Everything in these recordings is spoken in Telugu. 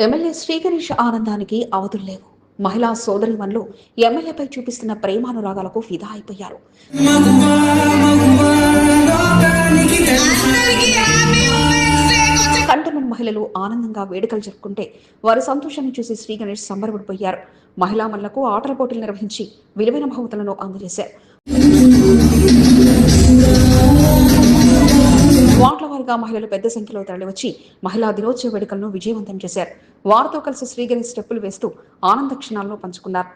ఎమ్మెల్యే శ్రీగణేష్ ఆనందానికి అవధులు లేవు. మహిళా సోదరిమన్లు ఎమ్మెల్యేపై చూపిస్తున్న ప్రేమానురాగాలకు ఫిదా అయిపోయారు. కంటోన్మెంట్ మహిళలు ఆనందంగా వేడుకలు జరుపుకుంటే వారి సంతోషాన్ని చూసి శ్రీ గణేష్ సంబరపడిపోయారు. మహిళా మనులకు ఆటల పోటీలు నిర్వహించి విలువైన బహుమతులను అందజేశారు. వార్డుల వారిగా మహిళలు పెద్ద సంఖ్యలో తరలివచ్చి మహిళా దినోత్సవ వేడుకలను విజయవంతం చేశారు. వారితో కలిసి శ్రీ స్టెప్పులు వేస్తూ ఆనంద క్షణాలను పంచుకున్నారు.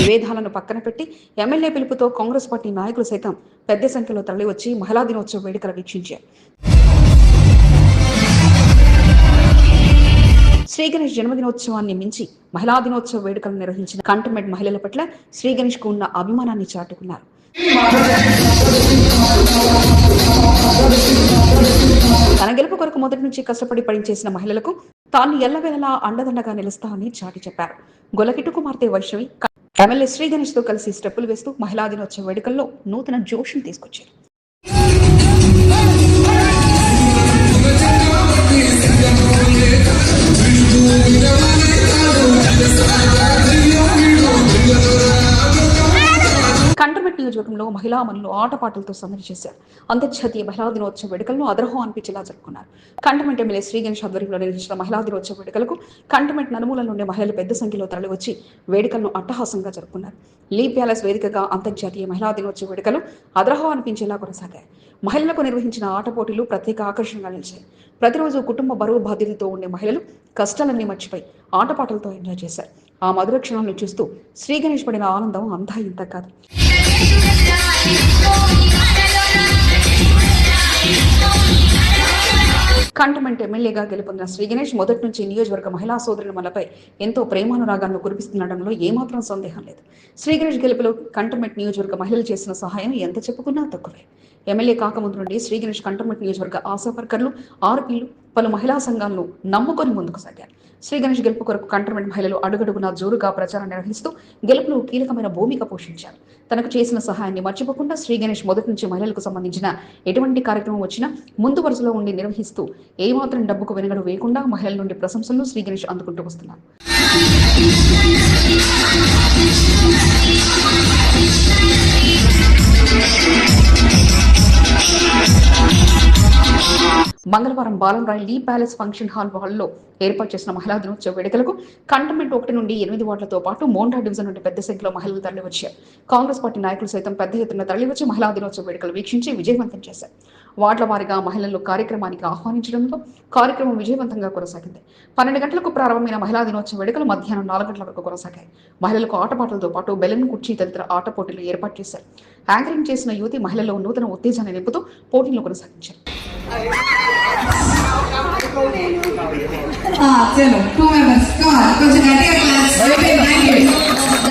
విభేదాలను పక్కన పెట్టి ఎమ్మెల్యే పిలుపుతో కాంగ్రెస్ పార్టీ నాయకులు సైతం పెద్ద సంఖ్యలో తరలివచ్చి మహిళా దినోత్సవ వేడుకలు వీక్షించారు. శ్రీ గణేష్ జన్మదినోత్సవాన్ని మించి మహిళా దినోత్సవ వేడుకలు నిర్వహించిన కంటమెడ్ మహిళల పట్ల శ్రీ గణేష్కు ఉన్న అభిమానాన్ని చాటుకున్నారు. తన గెలుపు కొరకు మొదటి నుంచి కష్టపడి పనిచేసిన మహిళలకు తాను ఎల్లవేళలా అండదండగా నిలుస్తామని చాటి చెప్పారు. గొలకిటు కుమార్తె వైష్ణవి ఎమ్మెల్యే శ్రీ గణేష్తో కలిసి స్టెప్పులు వేస్తూ మహిళా దినోత్సవ వేడుకల్లో నూతన జోషం తీసుకొచ్చారు. కంటర్మెట్ నియోజకవర్గంలో మహిళా మనులు ఆటపాటలతో సందడి చేశారు. అంతర్జాతీయ మహిళా దినోత్సవ వేడుకలను అదరహం అనిపించేలా జరుపుకున్నారు. కంటమెంట్ ఎమ్మెల్యే శ్రీ గణేష్ ఆధ్వర్యంలో నిర్వహించిన మహిళా దినోత్సవ వేడుకలకు కంటమెంట్ నలుమూల నుండి మహిళలు పెద్ద సంఖ్యలో తరలివచ్చి వేడుకలను అట్టహాసంగా జరుపుకున్నారు. లీ ప్యాలెస్ వేదికగా అంతర్జాతీయ మహిళా దినోత్సవ వేడుకలు అదరహం అనిపించేలా కొనసాగాయి. మహిళలకు నిర్వహించిన ఆట పోటీలు ప్రత్యేక ఆకర్షణగా నిలిచాయి. ప్రతిరోజు కుటుంబ బరువు బాధ్యతతో ఉండే మహిళలు కష్టాలన్నీ మర్చిపోయి ఆటపాటలతో ఎంజాయ్ చేశారు. ఆ మధుర క్షణాలను చూస్తూ శ్రీ గణేష్ పడిన ఆనందం అంతా ఇంత కాదు. కంటమెంట్ ఎమ్మెల్యేగా గెలుపొందిన శ్రీ గణేష్ మొదటి నుంచి నియోజకవర్గ మహిళా సోదరులపై ఎంతో ప్రేమానురాగాలను కురిపిస్తుండడంలో ఏమాత్రం సందేహం లేదు. శ్రీ గణేష్ గెలుపులో కంటమెంట్ నియోజకవర్గ మహిళలు చేసిన సహాయం ఎంత చెప్పుకున్నా తక్కువే. ఎమ్మెల్యే కాకముందు నుండి శ్రీ గణేష్ కంటమెంట్ నియోజకవర్గ ఆశా వర్కర్లు ఆర్పీలు పలు మహిళా సంఘాలను నమ్ముకొని ముందుకు సాగారు. శ్రీ గణేష్ గెలుపు కొరకు కంటర్మెంట్ మహిళలు అడుగడుగునా జోరుగా ప్రచారం నిర్వహిస్తూ గెలుపులో కీలకమైన భూమిక పోషించారు. తనకు చేసిన సహాయాన్ని మర్చిపోకుండా శ్రీ గణేష్ మొదటి నుంచి మహిళలకు సంబంధించిన ఎటువంటి కార్యక్రమం వచ్చినా ముందు వరుసలో ఉండి నిర్వహిస్తూ ఏమాత్రం డబ్బుకు వెనుగడు వేయకుండా మహిళల నుండి ప్రశంసలు శ్రీ గణేష్ అందుకుంటూ వస్తున్నారు. మంగళవారం బాలంరాయ్ లీ ప్యాలెస్ ఫంక్షన్ హాల్ హాల్లో ఏర్పాటు చేసిన మహిళా దినోత్సవ వేడుకలకు కంటమెంట్ ఒకటి నుండి ఎనిమిది వార్డులతో పాటు మోండా డివిజన్ నుండి పెద్ద సంఖ్యలో మహిళలు తరలివచ్చారు. కాంగ్రెస్ పార్టీ నాయకులు సైతం పెద్ద ఎత్తున తరలివచ్చి మహిళా దినోత్సవ వేడుకలు వీక్షించి విజయవంతం చేశారు. వార్డుల వారీగా మహిళలను కార్యక్రమానికి ఆహ్వానించడంతో కార్యక్రమం విజయవంతంగా కొనసాగింది. పన్నెండు గంటలకు ప్రారంభమైన మహిళా దినోత్సవ వేడుకలు మధ్యాహ్నం నాలుగు గంటల వరకు కొనసాగాయి. మహిళలకు ఆటపాటలతో పాటు బెలూన్ కుర్చీ తదితర ఆట పోటీలు ఏర్పాటు చేశారు. యాంకరింగ్ చేసిన యువతి మహిళల్లో నూతన ఉత్తేజాన్ని నింపుతూ పోటీలో కొనసాగించారు.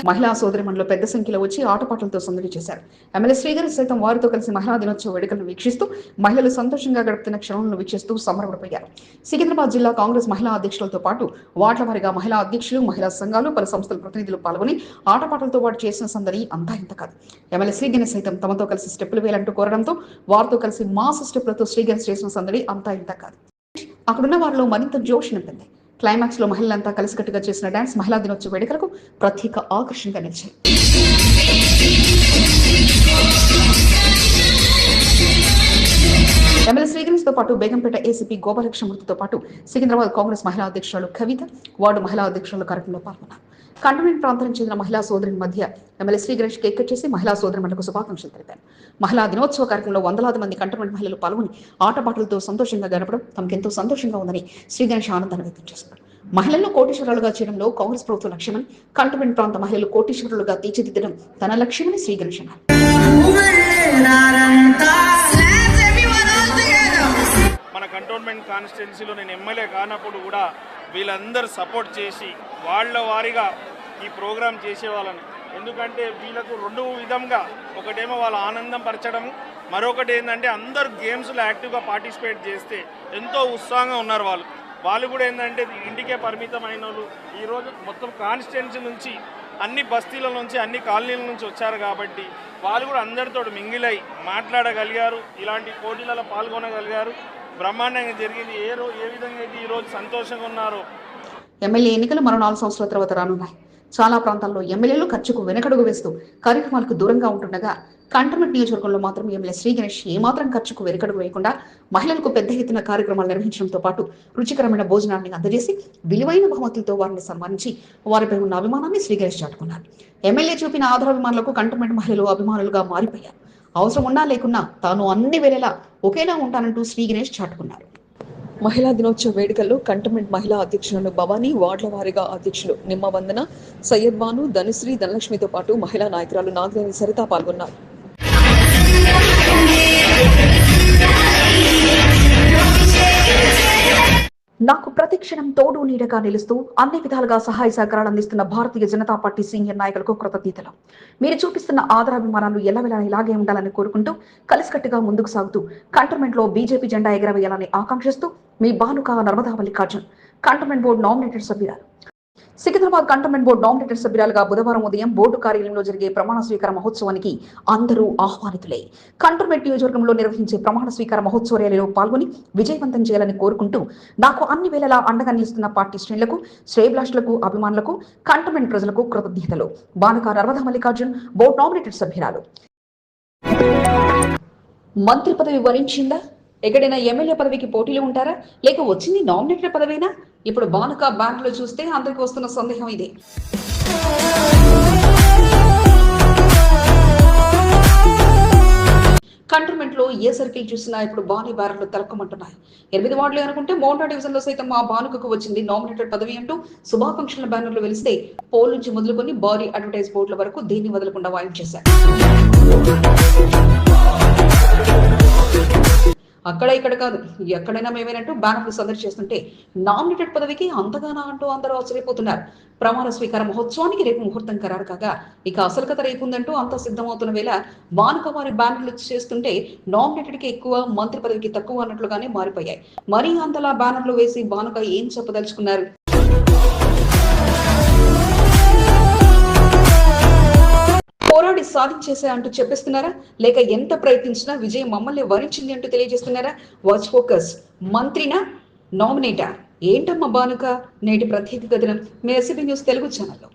మహిళా సోదరి మండలి పెద్ద సంఖ్యలో వచ్చి ఆటపాటలతో సందడి చేశారు. ఎమ్మెల్యే శ్రీగారు సైతం వారితో కలిసి మహిళా దినోత్సవ వేడుకలను వీక్షిస్తూ మహిళలు సంతోషంగా గడుపుతున్న క్షణాలను వీక్షిస్తూ సంబరపడిపోయారు. సికింద్రాబాద్ జిల్లా కాంగ్రెస్ మహిళా అధ్యక్షులతో పాటు వార్డుల వారిగా మహిళా అధ్యక్షులు మహిళా సంఘాలు పలు సంస్థల ప్రతినిధులు పాల్గొని ఆటపాటలతో పాటు చేసిన సందడి అంతా ఇంత కాదు. ఎమ్మెల్యే శ్రీగణేష్ సైతం తమతో కలిసి స్టెప్పులు వేయాలంటూ కోరడంతో వారితో కలిసి మాస్ స్టెప్లతో శ్రీగణేష్ చేసిన సందడి అంతా ఇంత కాదు. అక్కడున్న వారిలో మరింత జోష్ నింపింది క్లైమాక్స్లో మహిళలంతా కలిసికట్టుగా చేసిన డాన్స్ మహిళా దినోత్సవ వేడుకలకు ప్రత్యేక ఆకర్షణగా నిలిచాయి. ఎమ్మెల్యే శ్రీగణేష్తో పాటు బేగంపేట ఏసీపీ గోపాలకృష్ణమూర్తితో పాటు సికింద్రాబాద్ కాంగ్రెస్ మహిళా అధ్యక్షురాలు కవిత వార్డు మహిళా అధ్యక్షురాలు కార్యక్రమంలో పాల్గొన్నారు. కంటోన్మెంట్ ప్రాంతానికి చెందిన మహిళా సోదరుని మధ్య MLA Shri Ganesh cake cut చేసి మహిళా సోదరులకు శుభాకాంక్షలు తెలిపారు. మహిళా దినోత్సవ కార్యక్రమంలో వందలాది మంది కంటోన్మెంట్ మహిళలు పాల్గొని ఆటపాటలతో సంతోషంగా గడపడం తమకెంతో సంతోషంగా ఉందని శ్రీ గణేష్ ఆనందాన్ని వ్యక్తం చేశారు. మహిళలను కోటీశ్వరాలుగా చేయడంలో కాంగ్రెస్ ప్రభుత్వ లక్ష్యమని కంటోన్మెంట్ ప్రాంత మహిళలు కోటీశ్వరులుగా తీర్చిదిద్దడం తన లక్ష్యమని శ్రీ గణేష్ అన్నారు. మన కంటోన్మెంట్ కాన్స్టిట్యున్సీలో నేను ఎమ్మెల్యే కానప్పుడు కూడా వీళ్ళందరూ సపోర్ట్ చేసి వాళ్ళ వారిగా ఈ ప్రోగ్రాం చేసేవాళ్ళని. ఎందుకంటే వీళ్ళకు రెండు విధంగా ఒకటేమో వాళ్ళ ఆనందం పరచడం మరొకటి ఏంటంటే అందరు గేమ్స్లో యాక్టివ్గా పార్టిసిపేట్ చేస్తే ఎంతో ఉత్సాహంగా ఉన్నారు వాళ్ళు. వాళ్ళు కూడా ఏంటంటే ఇంటికే పరిమితం అయిన వాళ్ళు ఈరోజు మొత్తం కాన్స్టిట్యున్సీ నుంచి అన్ని బస్తీల నుంచి అన్ని కాలనీల నుంచి వచ్చారు కాబట్టి వాళ్ళు కూడా అందరితో మింగిలై మాట్లాడగలిగారు. ఇలాంటి పోటీలలో పాల్గొనగలిగారు. బ్రహ్మాండంగా జరిగింది. ఏ రో ఏ విధంగా అయితే ఈరోజు సంతోషంగా ఉన్నారో. ఎమ్మెల్యే ఎన్నికలు మరో నాలుగు సంవత్సరాల తర్వాత రానున్నాయి. చాలా ప్రాంతాల్లో ఎమ్మెల్యేలు ఖర్చుకు వెనకడుగు వేస్తూ కార్యక్రమాలకు దూరంగా ఉంటుండగా కంటోన్మెంట్ నియోజకవర్గంలో మాత్రం ఎమ్మెల్యే శ్రీ గణేష్ ఏమాత్రం ఖర్చుకు వెనకడుగు వేయకుండా మహిళలకు పెద్ద ఎత్తున కార్యక్రమాలు నిర్వహించడంతో పాటు రుచికరమైన భోజనాన్ని అందజేసి విలువైన బహుమతులతో వారిని సన్మానించి వారిపై ఉన్న అభిమానాన్ని శ్రీ గణేష్ చాటుకున్నారు. ఎమ్మెల్యే చూపిన ఆధారాభిమానులకు కంటోన్మెంట్ మహిళలు అభిమానులుగా మారిపోయారు. అవసరం ఉన్నా లేకున్నా తాను అన్ని వేళలా ఒకేలా ఉంటానంటూ శ్రీ గణేష్ చాటుకున్నారు. మహిళా దినోత్సవ వేడుకల్లో కంటమెంట్ మహిళా అధ్యక్షులను భవానీ వార్డుల వారీగా అధ్యక్షులు నిమ్మవందన సయ్యద్ బాను ధనుశ్రీ ధనలక్ష్మితో పాటు మహిళా నాయకురాలు నాగదేవి సరిత పాల్గొన్నారు. నాకు ప్రతిక్షణం తోడు నీడగా నిలుస్తూ అన్ని విధాలుగా సహాయ సహకారాలు అందిస్తున్న భారతీయ జనతా పార్టీ సీనియర్ నాయకులకు కృతజ్ఞతలు. మీరు చూపిస్తున్న ఆదరాభిమానాలు ఎల్లవేళ ఇలాగే ఉండాలని కోరుకుంటూ కలిసికట్టుగా ముందుకు సాగుతూ కంటోన్మెంట్లో బీజేపీ జెండా ఎగరవేయాలని ఆకాంక్షిస్తూ మీ Bhanuka Narmada Mallikarjun cantonment board nominated సభ్యురాలు. సికింద్రాబాద్ కంటోన్మెంట్ బోర్డు నామినేటెడ్ సభ్యురాలుగా బుధవారం ఉదయం బోర్డు కార్యాలయంలో జరిగే ప్రమాణ స్వీకార మహోత్సవానికి అందరూ ఆహ్వానితులే కంటోన్మెంట్ నియోజకవర్గంలో నిర్వహించే ప్రమాణ స్వీకార మహోత్సవ ర్యాలీలో పాల్గొని విజయవంతం చేయాలని కోరుకుంటూ నాకు అన్ని వేళలా అండగా నిలుస్తున్న పార్టీ శ్రేణులకు శ్రేయబ్లాస్టులకు అభిమానులకు కంటోన్మెంట్ ప్రజలకు కృతజ్ఞతలు. బానక నర్మదా మల్లికార్జున్ బోర్డు నామినేటెడ్ సభ్యురాలు. మంత్రి పదవి వరించిందా? ఎక్కడైనా ఎమ్మెల్యే పదవికి పోటీలు ఉంటారా? లేక వచ్చింది నామినేటెడ్ పదవేనా? ఇప్పుడు బానుక లో చూస్తే అందరికి వస్తున్న సందేహం ఇదే. కంటోన్మెంట్లో ఏ సర్కిల్ చూసినా ఇప్పుడు బాని బ్యానర్లు తలకమంటున్నాయి. ఎనిమిది వార్డులు అనుకుంటే మోంటా డివిజన్లో సైతం మా బానుకకు వచ్చింది నామినేటెడ్ పదవి అంటూ శుభాకాంక్షల బ్యానర్లు వెలిస్తే పోల్ నుంచి మొదలుకొని భారీ అడ్వర్టైజ్ బోర్డుల వరకు దీన్ని వదలకుండా వాయించేశారు అక్కడ ఇక్కడ కాదు. ఎక్కడైనా మేమేనంటూ బ్యానర్లు సందడి చేస్తుంటే నామినేటెడ్ పదవికి అంతగానా అంటూ అందరూ ఆశ్చర్యపోతున్నారు. ప్రమాణ స్వీకార మహోత్సవానికి రేపు ముహూర్తం ఖరారు కాగా ఇక అసలు కథ రేపుందంటూ అంతా సిద్ధమవుతున్న వేళ బానుక బ్యానర్లు చేస్తుంటే నామినేటెడ్కి ఎక్కువ మంత్రి పదవికి తక్కువ అన్నట్లుగానే మారిపోయాయి. మరీ అంతలా బ్యానర్లు వేసి బానుక ఏం చెప్పదలుచుకున్నారు? పోరాడి సాధించేసా అంటూ చెప్పిస్తున్నారా? లేక ఎంత ప్రయత్నించినా విజయం మమ్మల్ని వరించింది అంటూ తెలియజేస్తున్నారా? వాచ్ ఫోకస్ మంత్రినా నామినేటా ఏంటమ్మా బానుక నేటి ప్రత్యేక కథనం? మీ ఎస్బీ న్యూస్ తెలుగు ఛానల్లో.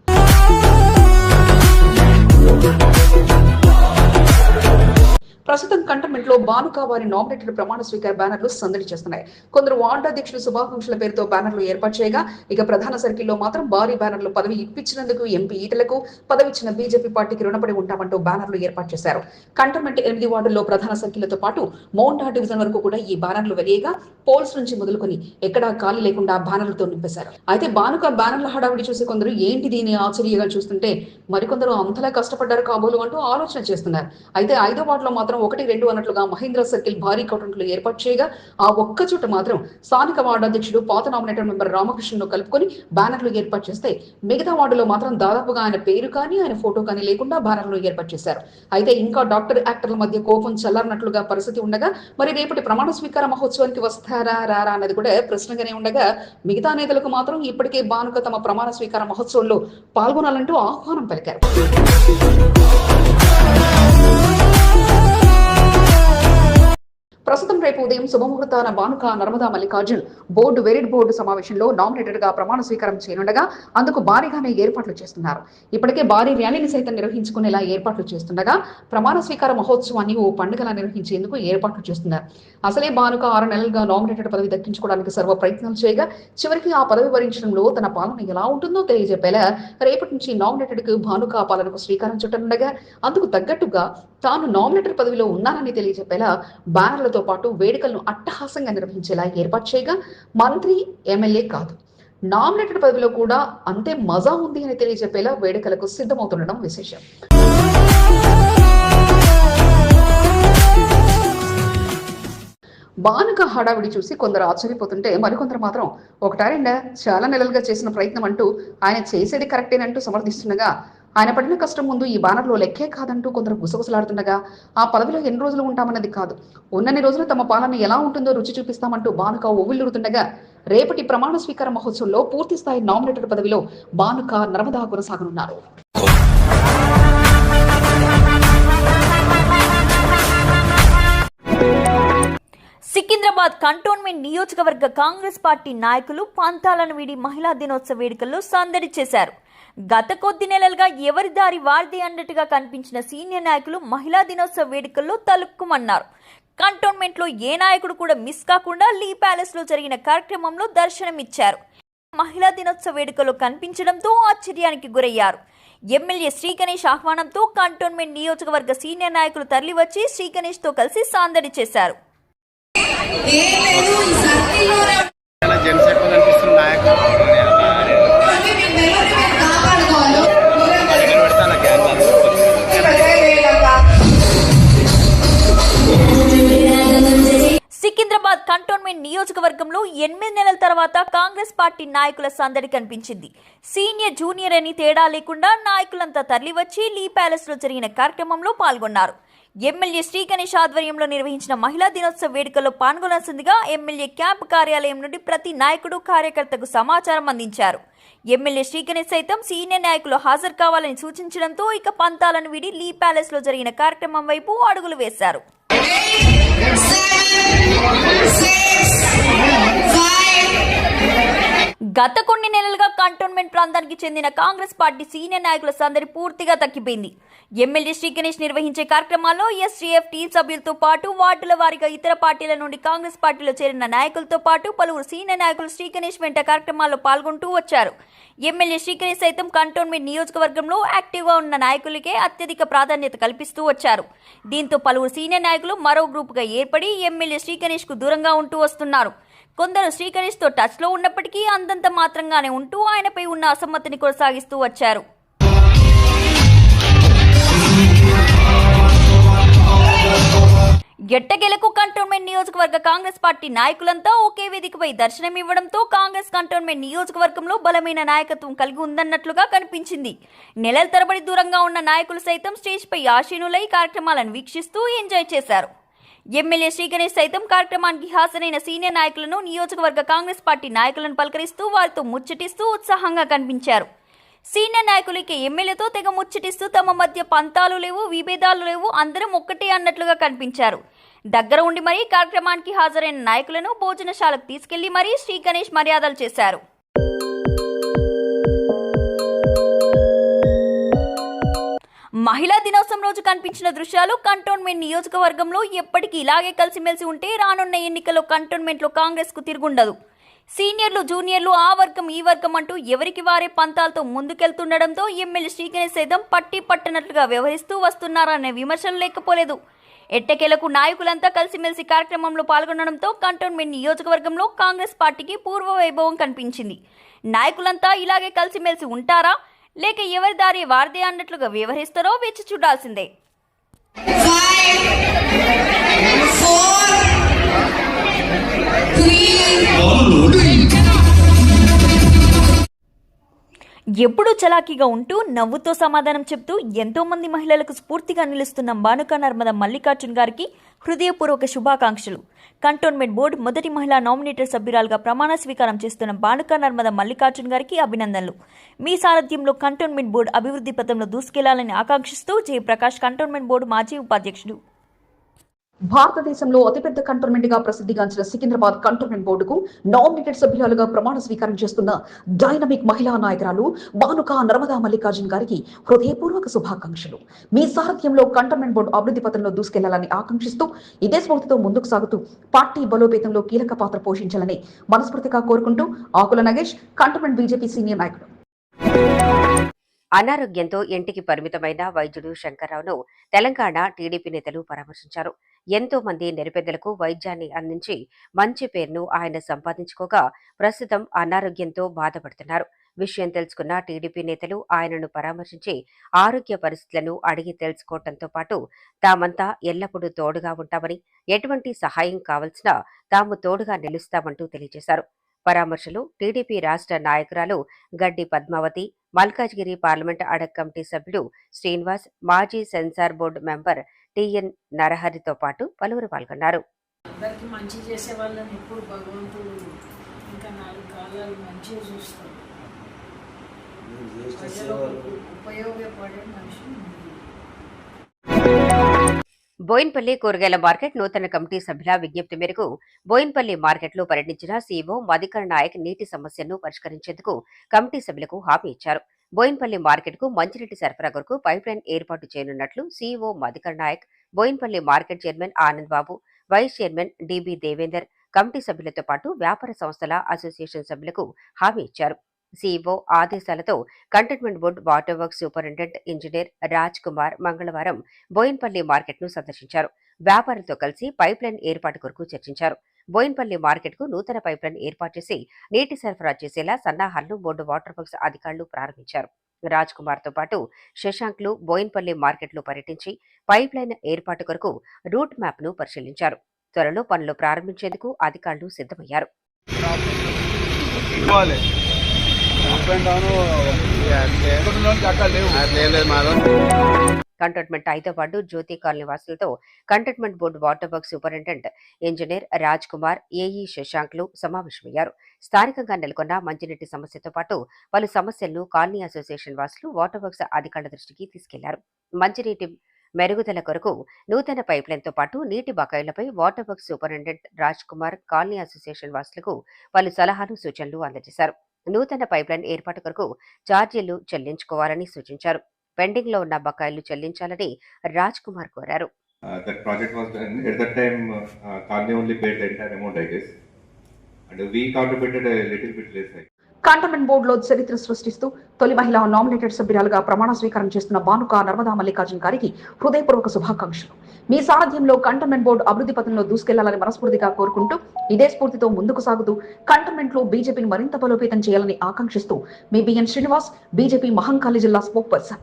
ప్రస్తుతం కంటోన్మెంట్లో బానుక వారి నామినేటెడ్ ప్రమాణ స్వీకార బ్యానర్లు సందడి చేస్తున్నాయి. కొందరు వార్డు అధ్యక్షులు శుభాకాంక్షల పేరుతో బ్యానర్లు ఏర్పాటు చేయగా ఇక ప్రధాన సర్కిల్లో మాత్రం భారీ బ్యానర్లు పదవి ఇప్పించినందుకు ఎంపీ ఈటలకు పదవిచ్చిన బీజేపీ పార్టీకి రుణపడి ఉంటామంటూ బ్యానర్లు ఏర్పాటు చేశారు. కంటోన్మెంట్ ఎనిమిది వార్డుల్లో ప్రధాన సర్కిళ్ళతో పాటు మౌంటా డివిజన్ వరకు కూడా ఈ బ్యానర్లు వెలియగా పోల్స్ నుంచి మొదలుకొని ఎక్కడా ఖాళీ లేకుండా బ్యానర్లతో నింపేశారు. అయితే బానుక బ్యానర్ల హడావిడి చూసి కొందరు ఏంటి దీని ఆశ్చర్యంగా చూస్తుంటే మరికొందరు అంతలా కష్టపడ్డారు కాబోలు అంటూ ఆలోచన చేస్తున్నారు. అయితే ఐదో వాటిలో మాత్రం ఒకటి రెండు అన్నట్లుగా మహేంద్ర సర్కిల్ భారీ కౌంటర్లు ఏర్పాటు చేయగా ఆ ఒక్క చోట మాత్రం స్థానిక వార్డు అధ్యక్షుడు పాత నామినేటర్ మెంబర్ రామకృష్ణను కలుపుకొని బ్యానర్లు ఏర్పాటు చేస్తే మిగతా వార్డులో మాత్రం దాదాపుగా ఆయన పేరు కానీ ఆయన ఫోటో కానీ లేకుండా బ్యానర్లు ఏర్పాటు చేశారు. అయితే ఇంకా డాక్టర్ యాక్టర్ల మధ్య కోపం చల్లారినట్లుగా పరిస్థితి ఉండగా మరి రేపటి ప్రమాణ స్వీకార మహోత్సవానికి వస్తారు రారా అన్నది కూడా ప్రశ్నగానే ఉండగా మిగతా నేతలకు మాత్రం ఇప్పటికే బానుక తమ ప్రమాణ స్వీకార మహోత్సవంలో పాల్గొనాలంటూ ఆహ్వానం పలికారు. ప్రస్తుతం రేపు ఉదయం శుభముహూర్తాన బానుక నర్మదా మల్లికార్జున్ బోర్డు వెరిడ్ బోర్డు సమావేశంలో నామినేటెడ్గా ప్రమాణ స్వీకారం చేయనుండగా అందుకు భారీగానే ఏర్పాట్లు చేస్తున్నారు. ఇప్పటికే భారీ ర్యాలీని సైతం నిర్వహించుకునేలా ఏర్పాట్లు చేస్తుండగా ప్రమాణ స్వీకార మహోత్సవాన్ని ఓ పండుగలా నిర్వహించేందుకు ఏర్పాట్లు చేస్తున్నారు. అసలే బానుక ఆరు నెలలుగా నామినేటెడ్ పదవి దక్కించుకోవడానికి సర్వ ప్రయత్నాలు చేయగా చివరికి ఆ పదవి వరించడంలో తన పాలన ఎలా ఉంటుందో తెలియజెప్పేలా రేపటి నుంచి నామినేటెడ్కు భానుక పాలనకు శ్రీకారం చుట్టనుండగా అందుకు తగ్గట్టుగా తాను నామినేటర్ పదవిలో ఉన్నానని తెలియజెప్పేలా బ్యానర్లతో పాటు వేడుకలను అట్టహాసంగా నిర్వహించేలా ఏర్పాటు చేయగా మంత్రి ఎమ్మెల్యే కాదు. నామినేటెడ్ పదవిలో కూడా అంతే మజా ఉంది అని తెలియజెప్పేలా వేడుకలకు సిద్ధమవుతుండడం విశేషం. బానుక హడావిడి చూసి కొందరు ఆశ్చర్యపోతుంటే మరికొందరు మాత్రం ఒకటారెండా చాలా నెలలుగా చేసిన ప్రయత్నం అంటూ ఆయన చేసేది కరెక్టేనంటూ సమర్థిస్తుండగా ఆయన పడిన కష్టం ముందు ఈ బానర్లో లెక్కే కాదంటూ కొందరు గుసగుసలాడుతుండగా ఆ పదవిలో ఎన్ని రోజులు ఉంటామన్నది కాదు. ఉన్నన్ని రోజులు తమ పాలన ఎలా ఉంటుందో రుచి చూపిస్తామంటూ బానుక ఒవ్విల్లుడుతుండగా రేపటి ప్రమాణ స్వీకార మహోత్సవంలో పూర్తి స్థాయి నామినేటెడ్ పదవిలో బానుక నర్మదా కొనసాగనున్నారు. సికింద్రాబాద్ కంటోన్మెంట్ నియోజకవర్గ కాంగ్రెస్ పార్టీ నాయకులు ప్రాంతాలను వీడి మహిళా దినోత్సవ వేడుకల్లో సందడి చేశారు. గత కొద్ది నెలలుగా ఎవరి దారి వారిది అన్నట్టుగా కనిపించిన సీనియర్ నాయకులు మహిళా దినోత్సవ వేడుకల్లో తలుక్కుమన్నారు. కంటోన్మెంట్లో ఏ నాయకుడు కూడా మిస్ కాకుండా లీ ప్యాలెస్లో జరిగిన కార్యక్రమంలో దర్శనమిచ్చారు. మహిళా దినోత్సవ వేడుకలో కనిపించడంతో ఆశ్చర్యానికి గురయ్యారు. ఎమ్మెల్యే శ్రీ గణేష్ ఆహ్వానంతో కంటోన్మెంట్ నియోజకవర్గ సీనియర్ నాయకులు తరలివచ్చి శ్రీ గణేష్తో కలిసి సందడి చేశారు. ఏం పార్లమెంట్ నియోజకవర్గంలో ఎనిమిది నెలల తర్వాత కాంగ్రెస్ పార్టీ నాయకుల సందడి కనిపించింది. సీనియర్ జూనియర్ అని తేడా లేకుండా నాయకులంతా తరలివచ్చి లీ ప్యాలెస్లో జరిగిన కార్యక్రమంలో పాల్గొన్నారు. ఎమ్మెల్యే శ్రీ గణేష్ ఆధ్వర్యంలో నిర్వహించిన మహిళా దినోత్సవ వేడుకల్లో పాల్గొనాల్సిందిగా ఎమ్మెల్యే క్యాంపు కార్యాలయం నుండి ప్రతి నాయకుడు కార్యకర్తకు సమాచారం అందించారు. ఎమ్మెల్యే శ్రీ గణేష్ సైతం సీనియర్ నాయకులు హాజరు కావాలని సూచించడంతో ఇక పంతాలను వీడి లీ ప్యాలెస్లో జరిగిన కార్యక్రమం వైపు అడుగులు వేశారు. Yes. గత కొన్ని నెలలుగా కంటోన్మెంట్ ప్రాంతానికి చెందిన కాంగ్రెస్ పార్టీ సీనియర్ నాయకుల సందడి పూర్తిగా తగ్గిపోయింది. ఎమ్మెల్యే శ్రీ గణేష్ నిర్వహించే కార్యక్రమాల్లో ఎస్టీఎఫ్ టీ సభ్యులతో పాటు వార్డుల వారీగా ఇతర పార్టీల నుండి కాంగ్రెస్ పార్టీలో చేరిన నాయకులతో పాటు పలువురు సీనియర్ నాయకులు శ్రీ గణేష్ వెంట కార్యక్రమాల్లో పాల్గొంటూ వచ్చారు. ఎమ్మెల్యే శ్రీ గణేష్ సైతం కంటోన్మెంట్ నియోజకవర్గంలో యాక్టివ్గా ఉన్న నాయకులకే అత్యధిక ప్రాధాన్యత కల్పిస్తూ వచ్చారు. దీంతో పలువురు సీనియర్ నాయకులు మరో గ్రూపుగా ఏర్పడి ఎమ్మెల్యే శ్రీ గణేష్కు దూరంగా ఉంటూ వస్తున్నారు. కొందరు శ్రీకరిష్తో టచ్లో ఉన్నప్పటికీ అంతంత మాత్రంగానే ఉంటూ ఆయనపై ఉన్న అసమ్మతిని కొనసాగిస్తూ వచ్చారు. ఎట్టగెలకు కంటోన్మెంట్ నియోజకవర్గ కాంగ్రెస్ పార్టీ నాయకులంతా ఒకే వేదికపై దర్శనం ఇవ్వడంతో కాంగ్రెస్ కంటోన్మెంట్ నియోజకవర్గంలో బలమైన నాయకత్వం కలిగి ఉందన్నట్లుగా కనిపించింది. నెలల తరబడి దూరంగా ఉన్న నాయకులు సైతం స్టేజ్పై ఆశీనులై కార్యక్రమాలను వీక్షిస్తూ ఎంజాయ్ చేశారు. ఎమ్మెల్యే శ్రీ గణేష్ సైతం కార్యక్రమానికి హాజరైన సీనియర్ నాయకులను నియోజకవర్గ కాంగ్రెస్ పార్టీ నాయకులను పలకరిస్తూ వారితో ముచ్చటిస్తూ ఉత్సాహంగా కనిపించారు. సీనియర్ నాయకులకి ఎమ్మెల్యేతో తెగ ముచ్చటిస్తూ తమ మధ్య పంతాలు లేవు విభేదాలు లేవు అందరం ఒక్కటే అన్నట్లుగా కనిపించారు. దగ్గర ఉండి మరీ కార్యక్రమానికి హాజరైన నాయకులను భోజనశాలకు తీసుకెళ్ళి మరీ శ్రీ గణేష్ మర్యాదలు చేశారు. మహిళా దినోత్సవం రోజు కనిపించిన దృశ్యాలు కంటోన్మెంట్ నియోజకవర్గంలో ఎప్పటికీ ఇలాగే కలిసిమెలిసి ఉంటే రానున్న ఎన్నికల్లో కంటోన్మెంట్లో కాంగ్రెస్కు తిరుగుండదు. సీనియర్లు జూనియర్లు ఆ వర్గం ఈ వర్గం అంటూ ఎవరికి వారే పంతాలతో ముందుకెళ్తుండడంతో ఎమ్మెల్యే శ్రీగణేష్ సైతం పట్టి పట్టనట్లుగా వ్యవహరిస్తూ వస్తున్నారనే విమర్శలు లేకపోలేదు. ఎట్టకేలకు నాయకులంతా కలిసిమెలిసి కార్యక్రమంలో పాల్గొనడంతో కంటోన్మెంట్ నియోజకవర్గంలో కాంగ్రెస్ పార్టీకి పూర్వ వైభవం కనిపించింది. నాయకులంతా ఇలాగే కలిసిమెలిసి ఉంటారా? లేక ఎవరి దారి వారిదే అన్నట్లుగా వ్యవహరిస్తారో వేచి చూడాల్సిందే. Five, four, three, ఎప్పుడూ చలాకీగా ఉంటూ నవ్వుతో సమాధానం చెప్తూ ఎంతో మంది మహిళలకు స్ఫూర్తిగా నిలుస్తున్న బానుక నర్మద మల్లికార్జున్ గారికి హృదయపూర్వక శుభాకాంక్షలు. కంటోన్మెంట్ బోర్డు మొదటి మహిళా నామినేటర్ సభ్యురాలుగా ప్రమాణ స్వీకారం చేస్తున్న బానుక నర్మద మల్లికార్జున్ గారికి అభినందనలు. మీ సారథ్యంలో కంటోన్మెంట్ బోర్డు అభివృద్ధి పథంలో దూసుకెళ్ళాలని ఆకాంక్షిస్తూ జయప్రకాష్ కంటోన్మెంట్ బోర్డు మాజీ ఉపాధ్యక్షుడు. భారతదేశంలో అతిపెద్ద కంటోన్మెంట్గా ప్రసిద్ధిగాంచిన సికింద్రాబాద్ కంటోన్మెంట్ బోర్డుకు నామినేటెడ్ సభ్యురాలుగా ప్రమాణ స్వీకారం చేస్తున్న డైనమిక్ మహిళా నాయకురాలు భానుక నర్మదా మల్లికార్జున్ గారికి హృదయపూర్వక శుభాకాంక్షలు. మీ సారథ్యంలో కంటోన్మెంట్ బోర్డు అభివృద్ధి పథంలో దూసుకెళ్ళాలని ఆకాంక్షిస్తూ ఇదే స్ఫూర్తితో ముందుకు సాగుతూ పార్టీ బలోపేతంలో కీలక పాత్ర పోషించాలని మనస్ఫూర్తిగా కోరుకుంటూ Akula Nagesh cantonment BJP senior నాయకుడు. అనారోగ్యంతో ఇంటికి పరిమితమైన వైద్యుడు శంకర్రావును తెలంగాణ టీడీపీ నేతలు పరామర్శించారు. ఎంతో మంది నిరుపేదలకు వైద్యాన్ని అందించి మంచి పేరును ఆయన సంపాదించుకోగా ప్రస్తుతం అనారోగ్యంతో బాధపడుతున్నారు. విషయం తెలుసుకున్న టీడీపీ నేతలు ఆయనను పరామర్శించి ఆరోగ్య పరిస్థితులను అడిగి తెలుసుకోవడంతో పాటు తామంతా ఎల్లప్పుడూ తోడుగా ఉంటామని ఎటువంటి సహాయం కావలసినా తాము తోడుగా నిలుస్తామంటూ తెలియజేశారు. పరామర్శలు టీడీపీ రాష్ట్ర నాయకురాలు Gaddi Padmavathi Malkajgiri parliament ad hoc committee సభ్యుడు శ్రీనివాస్ మాజీ censor board member T N నరహరితో పాటు పలువురు పాల్గొన్నారు. అందరికి మంచి చేసే వాళ్ళని ఎప్పుడు భగవంతుడు ఇంకా నాలుగు కాలాలు మంచిగా చూస్తాడు. ప్రజలకు ఉపయోగపడే మనిషి బోయిన్పల్లి కూరగాయల మార్కెట్ నూతన కమిటీ సభ్యుల విజ్ఞప్తి మేరకు బోయిన్పల్లి మార్కెట్లో పర్యటించిన సీఈఓ మధికర్ నాయక్ నీటి సమస్యను పరిష్కరించేందుకు కమిటీ సభ్యులకు హామీ ఇచ్చారు. బోయిన్పల్లి మార్కెట్కు మంచినీటి సరఫరా కొరకు పైప్లైన్ ఏర్పాటు చేయనున్నట్లు CEO Madhukar Nayak Bowenpally market chairman Anand Babu vice chairman D B Devender committee సభ్యులతో పాటు వ్యాపార సంస్థల అసోసియేషన్ సభ్యులకు హామీ ఇచ్చారు. సీఈఓ ఆదేశాలతో containment board water works superintendent engineer Raj Kumar మంగళవారం బోయిన్పల్లి మార్కెట్ను సందర్శించారు. వ్యాపారులతో కలిసి పైప్లైన్ ఏర్పాటు కొరకు చర్చించారు. బోయిన్పల్లి మార్కెట్కు నూతన పైప్ లైన్ ఏర్పాటు చేసి నీటి సరఫరా చేసేలా సన్నాహాలను బోర్డు వాటర్ వర్క్స్ అధికారులు ప్రారంభించారు. రాజ్ కుమార్తో పాటు శశాంక్లు బోయిన్పల్లి మార్కెట్లో పర్యటించి పైప్ లైన్ ఏర్పాటు కొరకు రూట్ మ్యాప్ను పరిశీలించారు. త్వరలో పనులు ప్రారంభించేందుకు అధికారులు సిద్ధమయ్యారు. అక్కడ లేదు మాధవ్ కంటోన్మెంట్. ఐదో ward Jyothi colony వాసులతో cantonment board water work superintendent engineer Raj Kumar AE శశాంక్లు సమావేశమయ్యారు. స్థానికంగా నెలకొన్న మంచినీటి సమస్యతో పాటు పలు సమస్యలను కాలనీ అసోసియేషన్ వాసులు వాటర్ వర్క్స్ అధికారుల దృష్టికి తీసుకెళ్ళారు. మంచినీటి మెరుగుదల కొరకు నూతన పైప్లైన్తో పాటు నీటి బకాయిలపై water works superintendent Raj Kumar colony association వాసులకు పలు సలహాలు సూచనలు అందజేశారు. నూతన పైప్ లైన్ ఏర్పాటు కొరకు ఛార్జీలు చెల్లించుకోవాలని సూచించారు. పెండింగ్లో ఉన్న బకాయిలు చెల్లించాలని రాజ్ కుమార్ కోరారు. Uh, that project was done, at that time, uh, Carney only paid the entire amount, I guess. And we contributed a little bit less, I cantonment బోర్డులో చరిత్ర సృష్టిస్తూ తొలి మహిళా నామినేటెడ్ సభ్యురాలుగా ప్రమాణ స్వీకారం చేస్తున్న బానుక నర్మదా మల్లికార్జున్ గారికి హృదయపూర్వక శుభాకాంక్షలు. మీ సారథ్యంలో కంటోన్మెంట్ బోర్డు అభివృద్ధి పథంలో దూసుకెళ్ళాలని మనస్ఫూర్తిగా కోరుకుంటూ ఇదే స్ఫూర్తితో ముందుకు సాగుతూ కంటోన్మెంట్లో బీజేపీని మరింత బలోపేతం చేయాలని ఆకాంక్షిస్తూ మీ B N Srinivas BJP Mahankali జిల్లా spokesperson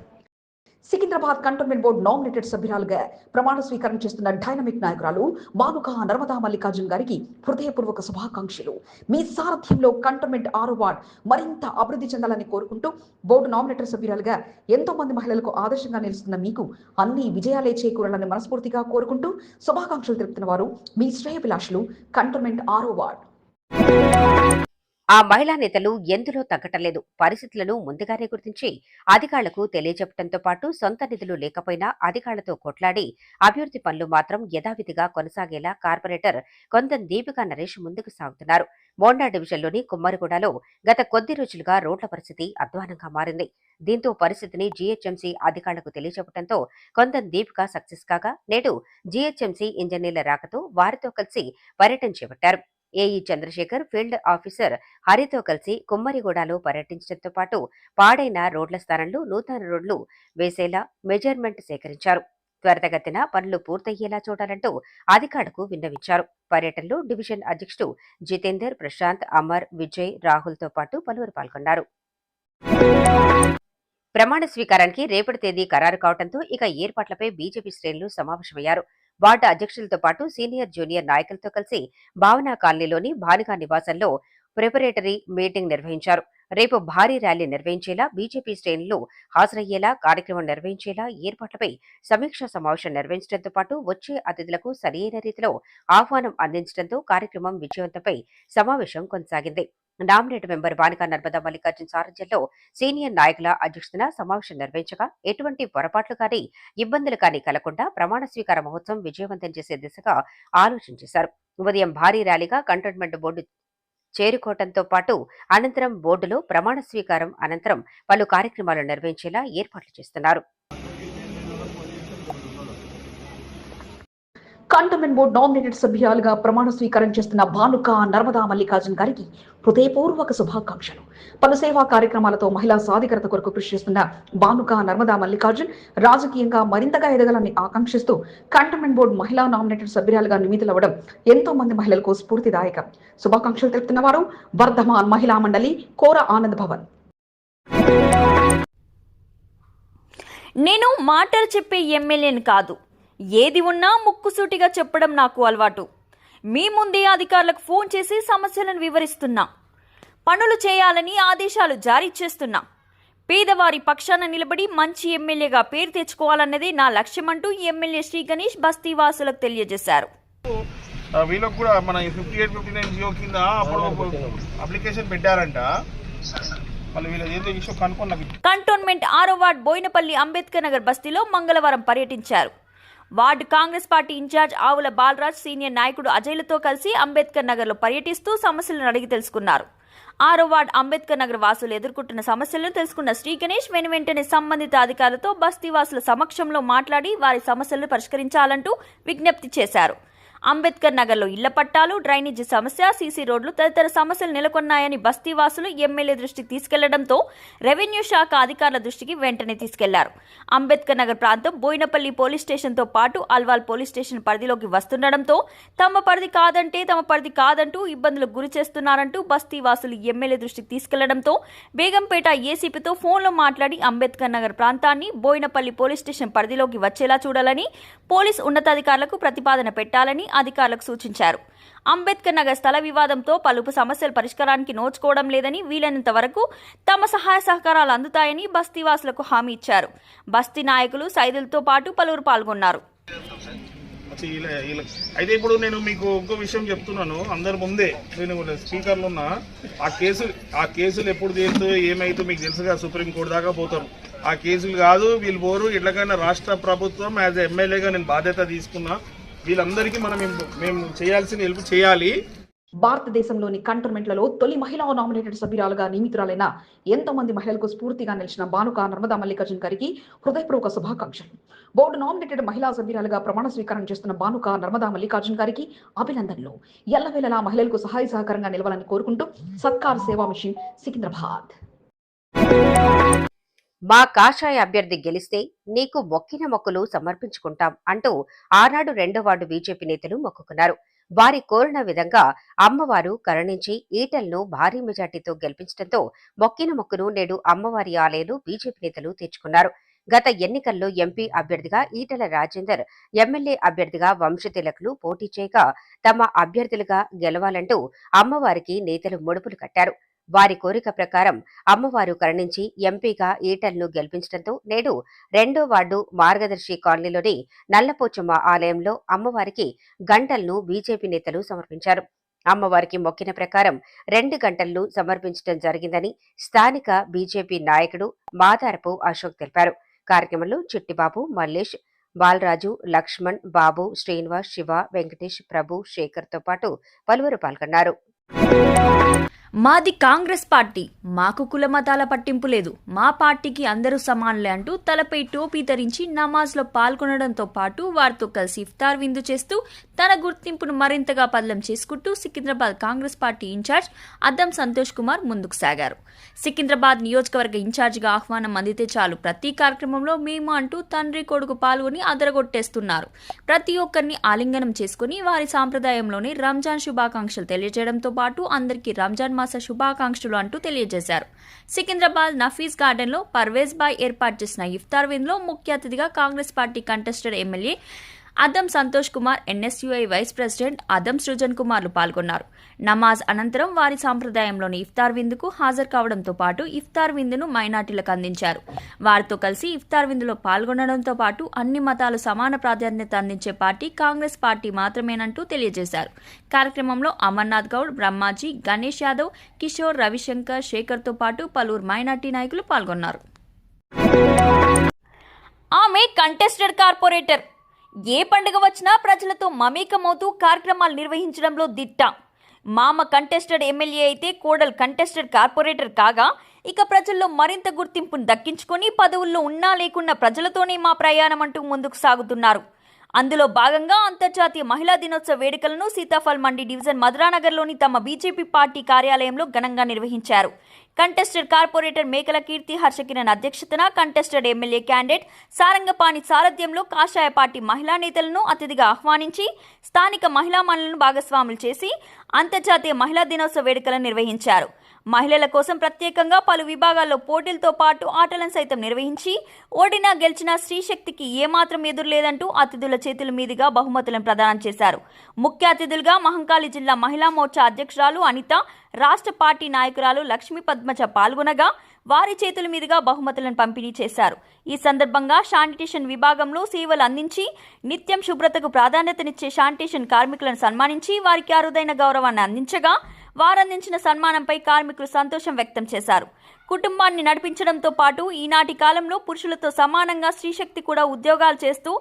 Secunderabad cantonment board nominated సభ్యురాలుగా ప్రమాణ స్వీకారం చేస్తున్న డైనమిక్ నాయకురాలు మానుక నర్మదా మల్లికార్జున్ గారికి హృదయపూర్వక శుభాకాంక్షలు. మీ సారథ్యంలో కంటోన్మెంట్ ఆరో వార్డ్ మరింత అభివృద్ధి చెందాలని కోరుకుంటూ బోర్డు నామినేటెడ్ సభ్యురాలుగా ఎంతో మంది మహిళలకు ఆదర్శంగా నిలుస్తున్న మీకు అన్ని విజయాలే చేకూరాలని మనస్ఫూర్తిగా కోరుకుంటూ శుభాకాంక్షలు తెలుపుతున్న వారు మీ శ్రేయభిలాషులు కంటోన్మెంట్ ఆరో వార్డ్. ఆ మహిళా నేతలు ఎందులో తగ్గటలేదు. పరిస్థితులను ముందుగానే గుర్తించి అధికారులకు తెలియజెప్పడంతో పాటు సొంత నిధులు లేకపోయినా అధికారులతో కొట్లాడి అభివృద్ధి పనులు మాత్రం యథావిధిగా కొనసాగేలా కార్పొరేటర్ కొందం దీపికా నరేష్ ముందుకు సాగుతున్నారు. మోండా డివిజన్లోని కుమ్మరిగూడలో గత కొద్ది రోజులుగా రోడ్ల పరిస్థితి అధ్వానంగా మారింది. దీంతో పరిస్థితిని జీహెచ్ఎంసీ అధికారులకు తెలియజెప్పడంతో కొందం దీపిక సక్సెస్ కాగా నేడు జీహెచ్ఎంసీ ఇంజనీర్ల రాకతో వారితో కలిసి పర్యటన చేపట్టారు. ఏఈ చంద్రశేఖర్ ఫీల్డ్ ఆఫీసర్ హరితో కలిసి కుమ్మరిగూడలో పర్యటించడంతో పాటు పాడైన రోడ్ల స్థానంలో నూతన రోడ్లు వేసేలా మెజర్మెంట్ సేకరించారు. త్వరితగతిన పనులు పూర్తయ్యేలా చూడాలంటూ అధికారులకు విన్నవించారు. పర్యటనలో డివిజన్ అధ్యక్షుడు జితేందర్ ప్రశాంత్ అమర్ విజయ్ రాహుల్తో పాటు పలువురు పాల్గొన్నారు. ప్రమాణ స్వీకారానికి రేపటి తేదీ ఖరారు కావడంతో ఇక ఏర్పాట్లపై బీజేపీ శ్రేణులు సమావేశమయ్యారు. వార్డు అధ్యక్షులతో పాటు సీనియర్ జూనియర్ నాయకులతో కలిసి భావనా కాలనీలోని భానుగా నివాసంలో ప్రిపరేటరీ మీటింగ్ నిర్వహించారు. రేపు భారీ ర్యాలీ నిర్వహించేలా బీజేపీ శ్రేణులు హాజరయ్యేలా కార్యక్రమం నిర్వహించేలా ఏర్పాట్లపై సమీక్షా సమావేశం నిర్వహించడంతో పాటు వచ్చే అతిథులకు సరియైన రీతిలో ఆహ్వానం అందించడంతో కార్యక్రమం విజయవంతంపై సమావేశం కొనసాగింది. నామినేట్ మెంబర్ బానికా నర్మదా మల్లికార్జున సారథ్యంలో సీనియర్ నాయకుల అధ్యక్షతన సమావేశం నిర్వహించగా ఎటువంటి పొరపాట్లు కానీ ఇబ్బందులు కానీ కలగకుండా ప్రమాణ స్వీకార మహోత్సవం విజయవంతం చేసే దిశగా ఆలోచన చేశారు. ఉదయం భారీ ర్యాలీగా కంటోన్మెంట్ బోర్డు చేరుకోవటంతో పాటు అనంతరం బోర్డులో ప్రమాణ స్వీకారం అనంతరం పలు కార్యక్రమాలు నిర్వహించేలా ఏర్పాట్లు చేస్తున్నారు. కంటోన్మెంట్ బోర్డు నామినేటెడ్ సభ్యులుగా ప్రమాణ స్వీకారం చేస్తున్న భానుక నర్మదా మల్లికార్జున్ గారికి హృదయపూర్వక శుభాకాంక్షలు. పలు సేవా కార్యక్రమాలతో మహిళా సాధికారత కొరకు కృషి చేస్తున్న భానుక నర్మదా మల్లికార్జున్ రాజకీయంగా మరింతగా ఎదగాలని ఆకాంక్షిస్తూ కంటోన్మెంట్ బోర్డు మహిళా నామినేటెడ్ సభ్యురాలుగా నియమితులవ్వడం ఎంతో మంది మహిళలకు స్ఫూర్తిదాయకం. శుభాకాంక్షలు తెలుపుతున్న వారు వర్ధమాన్ మహిళా మండలి కోర ఆనంద్ భవన్. నేను మాటలు చెప్పే ఎమ్మెల్యేని కాదు ఏది ఉన్నా ముక్కుసూటిగా చెప్పడం నాకు అలవాటు. మీ ముందే అధికారులకు ఫోన్ చేసి సమస్యలను వివరిస్తున్నా. పనులు చేయాలని ఆదేశాలు జారీ చేస్తున్నా. పేదవారి పక్షాన నిలబడి మంచి ఎమ్మెల్యేగా పేరు తెచ్చుకోవాలన్నదే నా లక్ష్యమంటూ ఎమ్మెల్యే శ్రీ గణేష్ బస్తీవాసులకు తెలియజేశారు. ఆ, వీళ్ళకి కూడా మన fifty eight fifty nine G O కింద అప్పుడు అప్లికేషన్ పెట్టారంట. మళ్ళీ వీళ్ళ ఏదో ఇష్యూ కనుక్కొని నాకు. కంటోన్మెంట్ ఆరో వార్డ్ బోయినపల్లి అంబేద్కర్ నగర్ బస్తీలో మంగళవారం పర్యటించారు. వార్డు కాంగ్రెస్ పార్టీ ఇన్ఛార్జ్ ఆవుల బాలరాజ్ సీనియర్ నాయకుడు అజయ్లతో కలిసి అంబేద్కర్ నగర్లో పర్యటిస్తూ సమస్యలను అడిగి తెలుసుకున్నారు. ఆరో వార్డ్ అంబేద్కర్ నగర్ వాసులు ఎదుర్కొంటున్న సమస్యలను తెలుసుకున్న శ్రీ గణేష్ వెను వెంటనే సంబంధిత అధికారులతో బస్తీవాసుల సమక్షంలో మాట్లాడి వారి సమస్యలను పరిష్కరించాలంటూ విజ్ఞప్తి చేశారు. అంబేద్కర్ నగర్లో ఇళ్ళ పట్టాలు డ్రైనేజీ సమస్య సీసీ రోడ్లు తదితర సమస్యలు నెలకొన్నాయని బస్తీవాసులు ఎమ్మెల్యే దృష్టికి తీసుకెళ్ళడంతో రెవెన్యూ శాఖ అధికారుల దృష్టికి వెంటనే తీసుకెళ్ళారు. అంబేద్కర్ నగర్ ప్రాంతం బోయినపల్లి పోలీస్ స్టేషన్తో పాటు అల్వాల్ పోలీస్ స్టేషన్ పరిధిలోకి వస్తుండడంతో తమ పరిధి కాదంటే తమ పరిధి కాదంటూ ఇబ్బందులకు గురి చేస్తున్నారంటూ బస్తీవాసులు ఎమ్మెల్యే దృష్టికి తీసుకెళ్ళడంతో బేగంపేట ఏసీపీతో ఫోన్లో మాట్లాడి అంబేద్కర్ నగర్ ప్రాంతాన్ని బోయినపల్లి పోలీస్ స్టేషన్ పరిధిలోకి వచ్చేలా చూడాలని పోలీస్ ఉన్నతాధికారులకు ప్రతిపాదన పెట్టాలని అధికారులకు సూచించారు. అంబేద్కర్ నగర్ స్థల వివాదంతో పలుపు సమస్యల పరిష్కారానికి నోచుకోవడం లేదని వీలైనంత వరకు తమ సహాయ సహకారాలు అందుతాయని బస్తీవాసులకు హామీ ఇచ్చారు. బస్తీ నాయకులు సైదులతో పాటు పలువురు పాల్గొన్నారు. అయితే ఇప్పుడు నేను మీకు ఇంకో విషయం చెప్తున్నాను. అందరి ముందే నేను స్పీకర్లు ఉన్నా. ఆ కేసులు ఆ కేసులు ఎప్పుడు తీరుతూ ఏమైతే మీకు తెలుసుగా సుప్రీంకోర్టు దాకా పోతారు. ఆ కేసులు కాదు వీళ్ళు పోరు. ఎట్లాగైనా రాష్ట్ర ప్రభుత్వం యాజ్ ఎమ్మెల్యేగా నేను బాధ్యత తీసుకున్నా. వీళ్ళందరికీ మనం మేము- చేయాల్సిన హెల్ప్ చేయాలి. భారతదేశంలోని కంటోన్మెంట్లలో తొలి మహిళా నామినేటెడ్ సభ్యురాలుగా నియమితురాలైన ఎంతో మంది మహిళలకు స్ఫూర్తిగా నిలిచిన బానుక నర్మదా మల్లికార్జున్ గారికి హృదయపూర్వక శుభాకాంక్షలు. బోర్డు నామినేటెడ్ మహిళా సభ్యురాలుగా ప్రమాణ స్వీకారం చేస్తున్న బానుక నర్మదా మల్లికార్జున్ గారికి అభినందనలు. ఎల్లవేళలా మహిళలకు సహాయ సహకారంగా నిలవాలని కోరుకుంటూ సత్కార్ సేవా మిషన్ సికింద్రాబాద్. మా కాషాయ అభ్యర్థి గెలిస్తే నీకు మొక్కిన మొక్కులు సమర్పించుకుంటాం అంటూ ఆనాడు రెండో వార్డు బీజేపీ నేతలు మొక్కుకున్నారు. వారి కోరిన విధంగా అమ్మవారు కరుణించి ఈటలను భారీ మెజార్టీతో గెలిపించడంతో మొక్కిన మొక్కును నేడు అమ్మవారి ఆలయంలో బీజేపీ నేతలు తీర్చుకున్నారు. గత ఎన్నికల్లో ఎంపీ అభ్యర్థిగా ఈటల రాజేందర్ ఎమ్మెల్యే అభ్యర్థిగా వంశతిలకులు పోటీ చేయగా తమ అభ్యర్థులుగా గెలవాలంటూ అమ్మవారికి నేతలు ముడుపులు కట్టారు. వారి కోరిక ప్రకారం అమ్మవారు కరుణించి ఎంపీగా ఈటల్ను గెలిపించడంతో నేడు రెండో వార్డు మార్గదర్శి కాలనీలోని నల్లపోచమ్మ ఆలయంలో అమ్మవారికి గంటలను బీజేపీ నేతలు సమర్పించారు. అమ్మవారికి మొక్కిన ప్రకారం రెండు గంటలను సమర్పించడం జరిగిందని స్థానిక బీజేపీ నాయకుడు మాదారపు అశోక్ తెలిపారు. కార్యక్రమంలో చిట్టిబాబు మల్లేష్ బాలరాజు లక్ష్మణ్ బాబు శ్రీనివాస్ శివ వెంకటేష్ ప్రభు శేఖర్తో పాటు పలువురు పాల్గొన్నారు. మాది కాంగ్రెస్ పార్టీ. మాకు కుల మతాల పట్టింపు లేదు. మా పార్టీకి అందరూ సమానులే అంటూ తలపై టోపీ ధరించి నమాజ్లో పాల్గొనడంతో పాటు వారితో కలిసి ఇఫ్తార్ విందు చేస్తూ తన గుర్తింపును మరింతగా పదలం చేసుకుంటూ సికింద్రాబాద్ కాంగ్రెస్ పార్టీ ఇన్ఛార్జ్ అద్దం సంతోష్ కుమార్ ముందుకు సాగారు. సికింద్రాబాద్ నియోజకవర్గ ఇన్ఛార్జిగా ఆహ్వానం అందితే చాలు. ప్రతి కార్యక్రమంలో మేము అంటూ తండ్రి కొడుకు పాల్గొని అదరగొట్టేస్తున్నారు. ప్రతి ఒక్కరిని ఆలింగనం చేసుకుని వారి సాంప్రదాయంలోనే రంజాన్ శుభాకాంక్షలు తెలియజేయడంతో పాటు అందరికీ రంజాన్ మాస శుభాకాంక్షలు అంటూ తెలియజేశారు. సికింద్రాబాద్ నఫీజ్ గార్డెన్లో పర్వేజ్ బాయ్ ఏర్పాటు చేసిన ఇఫ్తార్ విందులో ముఖ్య అతిథిగా Congress party contested MLA Addam Santosh Kumar NSUI vice president Addam Srujan కుమార్లు పాల్గొన్నారు. నమాజ్ అనంతరం వారి సాంప్రదాయంలోని ఇఫ్తార్ విందుకు హాజరు కావడంతో పాటు ఇఫ్తార్ విందును మైనార్టీలకు అందించారు. వారితో కలిసి ఇఫ్తార్ విందులో పాల్గొనడంతో పాటు అన్ని మతాలు సమాన ప్రాధాన్యత అందించే పార్టీ కాంగ్రెస్ పార్టీ మాత్రమేనంటూ తెలియజేశారు. కార్యక్రమంలో అమర్నాథ్ గౌడ్ బ్రహ్మాజీ గణేష్ యాదవ్ కిషోర్ రవిశంకర్ శేఖర్తో పాటు పలువురు మైనార్టీ నాయకులు పాల్గొన్నారు. ఆమె కంటెస్టెడ్ కార్పొరేటర్. ఏ పండుగ వచ్చినా ప్రజలతో మమేకమవుతూ కార్యక్రమాలు నిర్వహించడంలో దిట్ట. మామ కంటెస్టెడ్ ఎమ్మెల్యే అయితే కోడల్ కంటెస్టెడ్ కార్పొరేటర్ కాగా ఇక ప్రజల్లో మరింత గుర్తింపును దక్కించుకొని పదవుల్లో ఉన్నా లేకున్నా ప్రజలతోనే మా ప్రయాణం అంటూ ముందుకు సాగుతున్నారు. అందులో భాగంగా అంతర్జాతీయ మహిళా దినోత్సవ వేడుకలను సీతాఫల్ మండి డివిజన్ మధురానగర్లోని తమ బీజేపీ పార్టీ కార్యాలయంలో ఘనంగా నిర్వహించారు. కంటెస్టెడ్ కార్పొరేటర్ మేకల కీర్తి హర్షకిరణ్ అధ్యక్షతన కంటెస్టెడ్ ఎమ్మెల్యే క్యాండిడేట్ సారంగపాణి సారథ్యంలో కాషాయ పార్టీ మహిళా నేతలను అతిథిగా ఆహ్వానించి స్థానిక మహిళా మనులను భాగస్వాములు చేసి అంతర్జాతీయ మహిళా దినోత్సవ వేడుకలను నిర్వహించారు. మహిళల కోసం ప్రత్యేకంగా పలు విభాగాల్లో పోటీలతో పాటు ఆటలను సైతం నిర్వహించి ఓడినా గెలిచిన స్త్రీశక్తికి ఏమాత్రం ఎదురులేదంటూ అతిథుల చేతుల మీదుగా బహుమతులను ప్రదానం చేశారు. ముఖ్య అతిథులుగా మహంకాళి జిల్లా మహిళా మోర్చా అధ్యక్షురాలు అనిత రాష్ట్ర పార్టీ నాయకురాలు లక్ష్మీ పద్మజ పాల్గొనగా వారి చేతుల మీదుగా బహుమతులను పంపిణీ చేశారు. ఈ సందర్భంగా శానిటేషన్ విభాగంలో సేవలు అందించి నిత్యం శుభ్రతకు ప్రాధాన్యతనిచ్చే శానిటేషన్ కార్మికులను సన్మానించి వారికి అరుదైన గౌరవాన్ని అందించగా వారందించిన సన్మానంపై కార్మికులు సంతోషం వ్యక్తం చేశారు. కుటుంబాన్ని నడిపించడంతో పాటు ఈనాటి కాలంలో పురుషులతో సమానంగా స్త్రీశక్తి కూడా ఉద్యోగాలు చేస్తూ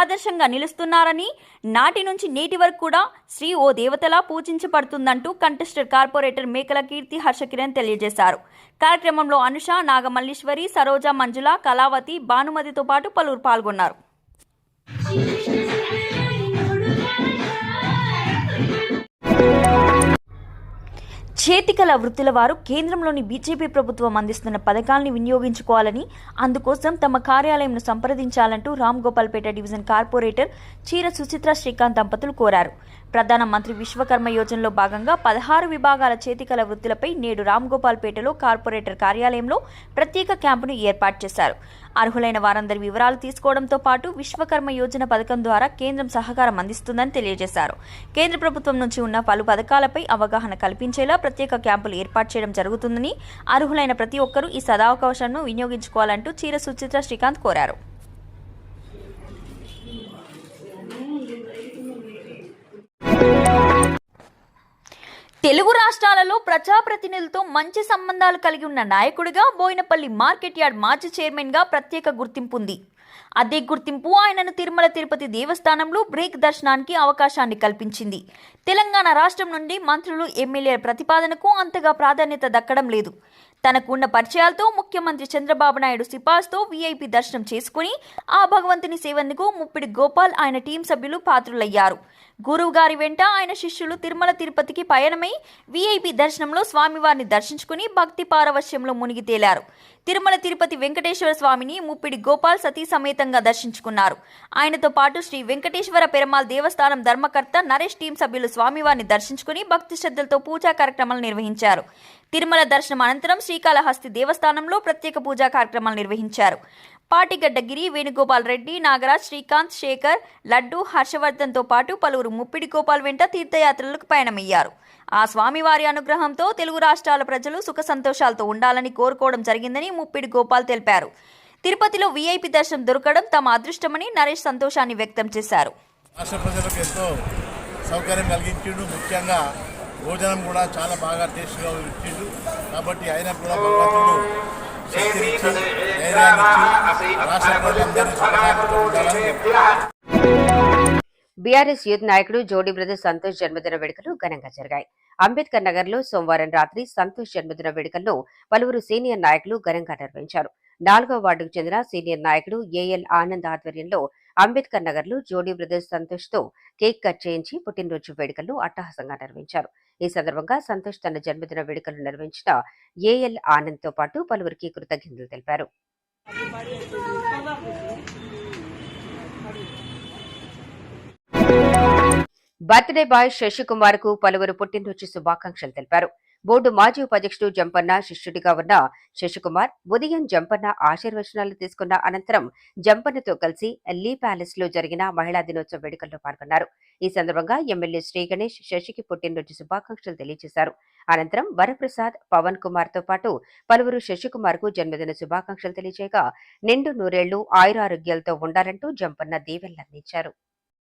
ఆదర్శంగా నిలుస్తున్నారని నాటి నుంచి నేటి వరకు కూడా స్త్రీ ఓ దేవతలా పూజించబడుతుందంటూ కంటెస్టర్ కార్పొరేటర్ మేకల కీర్తి హర్షకిరణ్ తెలియజేశారు. కార్యక్రమంలో అనుష నాగమల్లీశ్వరి సరోజ మంజుల కళావతి భానుమతితో పాటు పలువురు పాల్గొన్నారు. చేతికల వృత్తుల వారు కేంద్రంలోని బీజేపీ ప్రభుత్వం అందిస్తున్న పథకాల్ని వినియోగించుకోవాలని అందుకోసం తమ కార్యాలయంను సంప్రదించాలంటూ రామ్ గోపాల్పేట డివిజన్ కార్పొరేటర్ చీర సుచిత్ర శ్రీకాంత్ దంపతులు కోరారు. ప్రధానమంత్రి విశ్వకర్మ యోజనలో భాగంగా పదహారు విభాగాల చేతికల వృత్తులపై నేడు రామ్ గోపాల్పేటలో కార్పొరేటర్ కార్యాలయంలో ప్రత్యేక క్యాంపును ఏర్పాటు చేశారు. అర్హులైన వారందరి వివరాలు తీసుకోవడంతో పాటు విశ్వకర్మ యోజన పథకం ద్వారా కేంద్రం సహకారం అందిస్తుందని తెలియజేశారు. కేంద్ర ప్రభుత్వం నుంచి ఉన్న పలు పథకాలపై అవగాహన కల్పించేలా ప్రత్యేక క్యాంపులు ఏర్పాటు చేయడం జరుగుతుందని అర్హులైన ప్రతి ఒక్కరూ ఈ సదావకాశాలను వినియోగించుకోవాలంటూ చీర సుచిత్ర శ్రీకాంత్ కోరారు. తెలుగు రాష్ట్రాలలో ప్రజాప్రతినిధులతో మంచి సంబంధాలు కలిగి ఉన్న నాయకుడిగా బోయినపల్లి మార్కెట్ యార్డ్ మాజీ చైర్మన్గా ప్రత్యేక గుర్తింపు ఉంది. అదే గుర్తింపు ఆయనను తిరుమల తిరుపతి దేవస్థానంలో బ్రేక్ దర్శనానికి అవకాశాన్ని కల్పించింది. తెలంగాణ రాష్ట్రం నుండి మంత్రులు ఎమ్మెల్యేల ప్రతిపాదనకు అంతగా ప్రాధాన్యత దక్కడం లేదు. తనకున్న పరిచయాలతో ముఖ్యమంత్రి చంద్రబాబు నాయుడు సిఫార్సుతో వీఐపీ దర్శనం చేసుకుని ఆ భగవంతుని సేవెందుకు ముప్పిడి గోపాల్ ఆయన టీం సభ్యులు పాత్రులయ్యారు. గురువు గారి వెంట ఆయన శిష్యులు తిరుమల తిరుపతికి పయనమై వీఐపీ దర్శనంలో స్వామివారిని దర్శించుకుని భక్తి పారవశ్యంలో మునిగి తేలారు. తిరుమల తిరుపతి వెంకటేశ్వర స్వామిని ముప్పిడి గోపాల్ సతీ సమేతంగా దర్శించుకున్నారు. ఆయనతో పాటు శ్రీ వెంకటేశ్వర పెరమాల్ దేవస్థానం ధర్మకర్త నరేష్ టీం సభ్యులు స్వామివారిని దర్శించుకుని భక్తి శ్రద్ధలతో పూజా కార్యక్రమాలు నిర్వహించారు. తిరుమల దర్శనం అనంతరం శ్రీకాళహస్తి దేవస్థానంలో ప్రత్యేక పూజా కార్యక్రమాలు నిర్వహించారు. పాటిగడ్డగిరి వేణుగోపాల్ రెడ్డి నాగరాజ్ శ్రీకాంత్ శేఖర్ లడ్డు హర్షవర్ధన్తో పాటు పలువురు ముప్పిడి గోపాల్ వెంట తీర్థయాత్రలకు పయనమయ్యారు. ఆ స్వామివారి అనుగ్రహంతో తెలుగు రాష్ట్రాల ప్రజలు సుఖ సంతోషాలతో ఉండాలని కోరుకోవడం జరిగిందని ముప్పిడి గోపాల్ తెలిపారు. తిరుపతిలో వీఐపీ దర్శనం దొరకడం తమ అదృష్టమని నరేష్ సంతోషాన్ని వ్యక్తం చేశారు. రాష్ట్ర ప్రజలకు ఎంతో సౌకర్యం కలిగించిండు. ముఖ్యంగా భోజనం కూడా చాలా బాగా టేస్ట్గా ఇచ్చిండు. కాబట్టి ఆయన కూడా భగవంతుడు రాష్ట్ర బీఆర్ఎస్ యూత్ నాయకుడు జోడీ బ్రదర్ సంతోష్ జన్మదిన వేడుకలు ఘనంగా జరిగాయి. అంబేద్కర్ నగర్లో సోమవారం రాత్రి సంతోష్ జన్మదిన వేడుకల్లో పలువురు సీనియర్ నాయకులు ఘనంగా నిర్వహించారు. నాలుగో వార్డుకు చెందిన సీనియర్ నాయకుడు ఏఎల్ ఆనంద్ ఆధ్వర్యంలో అంబేద్కర్ నగర్లో జోడీ బ్రదర్స్ సంతోష్తో కేక్ కట్ చేయించి పుట్టినరోజు వేడుకలు అట్టహాసంగా నిర్వహించారు. ఈ సందర్భంగా సంతోష్ తన జన్మదిన వేడుకలు నిర్వహించిన ఏఎల్ ఆనంద్తో పాటు పలువురికి కృతజ్ఞతలు తెలిపారు. బర్త్డే బాయ్ శశికుమార్కు పలువురు పుట్టినరోజు శుభాకాంక్షలు తెలిపారు. బోర్డు మాజీ ఉపాధ్యక్షుడు జంపన్న శిష్యుడిగా ఉన్న శశికుమార్ ఉదయం జంపన్న ఆశీర్వచనాలు తీసుకున్న అనంతరం జంపన్నతో కలిసి లీ ప్యాలెస్లో జరిగిన మహిళా దినోత్సవ వేడుకల్లో పాల్గొన్నారు. ఈ సందర్భంగా ఎమ్మెల్యే శ్రీ గణేష్ శశికి పుట్టినరోజు శుభాకాంక్షలు తెలియజేశారు. అనంతరం వరప్రసాద్ పవన్ కుమార్తో పాటు పలువురు శశికుమార్కు జన్మదిన శుభాకాంక్షలు తెలియజేయగా నిండు నూరేళ్ళు ఆయురారోగ్యాలతో ఉండాలంటూ జంపన్న దీవెనలందించారు